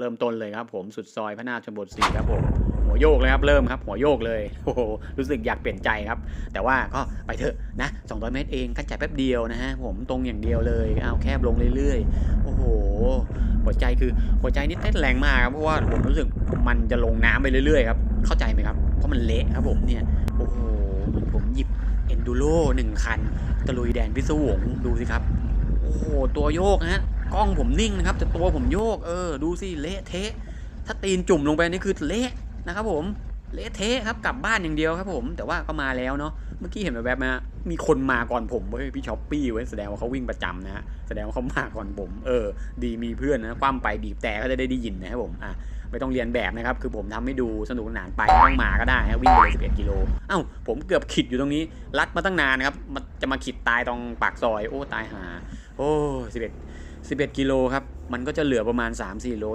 เริ่มต้นเลยครับผมสุดซอยพระนาชนบทสีครับผมหัวโยกเลยครับเริ่มครับหัวโยกเลยโอ้โหรู้สึกอยากเปลี่ยนใจครับ แต่ว่าก็ไปเถอะนะ200 เมตรเองกั้นใจแป๊บเดียวนะฮะผมตรงอย่างเดียวเลยเอาแคบลงเรื่อยๆโอ้โหหัวใจคือหัวใจนี่เต้นแรงมากครับเพราะว่าผมรู้สึกมันจะลงน้ำไปเรื่อยๆครับเข้าใจไหมครับเพราะมันเละครับผมเนี่ยโอ้โหเหมือนผมหยิบเอนดูโร่หนึ่งคันตะลุยแดนพิศวงดูสิครับโอ้โหตัวโยกฮะ กล้องผมนิ่งนะครับ แต่ตัวผมโยกเออดูสิเละเทะ ถ้าตีนจุ่มลงไปนี่คือเละนะครับผมเละเทะครับกลับบ้านอย่างเดียวครับผมแต่ว่าก็มาแล้วเนาะเมื่อกี้เห็นแบบมฮะมีคนมาก่อนผมเว้ยพี่ช็อปปี้เว้ยแสดงว่าเขาวิ่งประจำนะฮะแสดงว่าเขามาก่อนผม เออ ดีมีเพื่อนนะคว่ำไปบีบแต่ก็จะได้ได้ยินนะครับผมอะไม่ต้องเรียนแบบนะครับ คือผมทำให้ดูสนุกสนานไปต้องมาก็ได้ฮะวิ่งไปเลย11กิโลเอ้าผมเกือบขิดอยู่ตรงนี้ รัดมาตั้งนานนะครับมันจะมาขิดตายตรงปากซอย โอ้ตายหา โอ้11 11 กิโลครับ มันก็จะเหลือประมาณ 3-4 โล